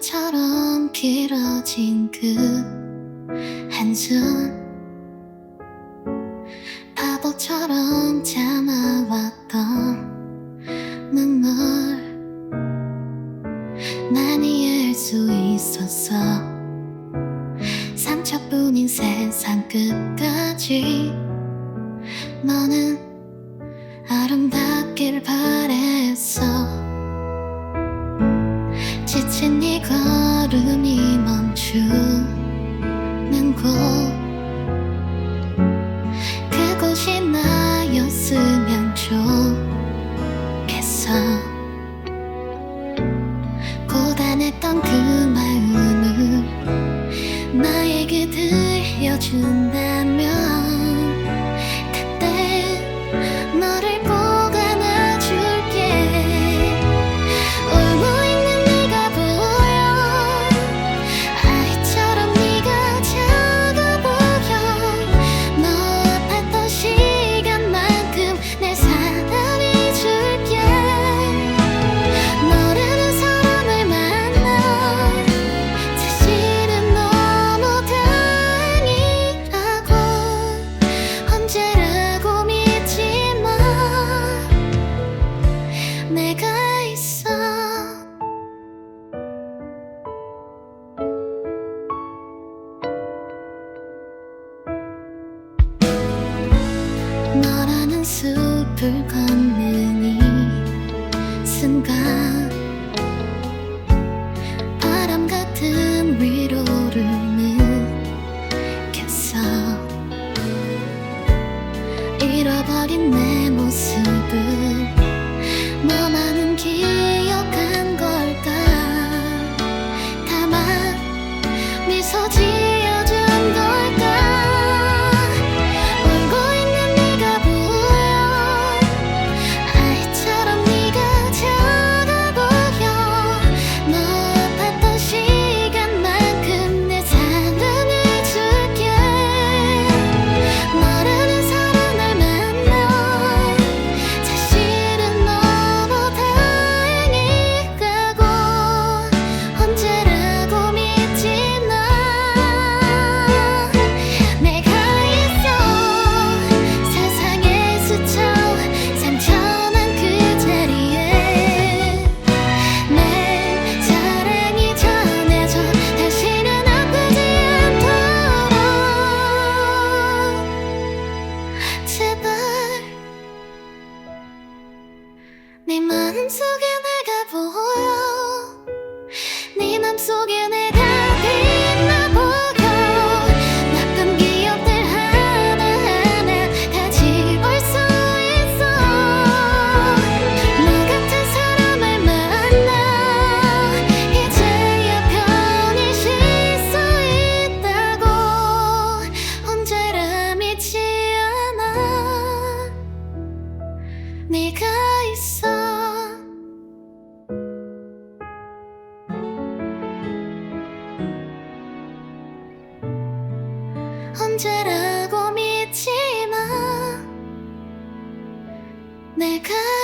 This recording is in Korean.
파도처럼 길어진 그 한숨 바보처럼 참아왔던 눈물. 난 이해할 수 있었어 상처뿐인 세상 끝까지. 너는 아름답길 바랬어 멈추는 곳 그곳이 나였으면 좋겠어. 고단했던 그 마음을 나에게 들려준다면 너라는 숲을 걷는 이 순간 바람 같은 위로를 느꼈어. 잃어버린 내 모습을 너만은 기억한 걸까? 다만 미소 지 마음 내가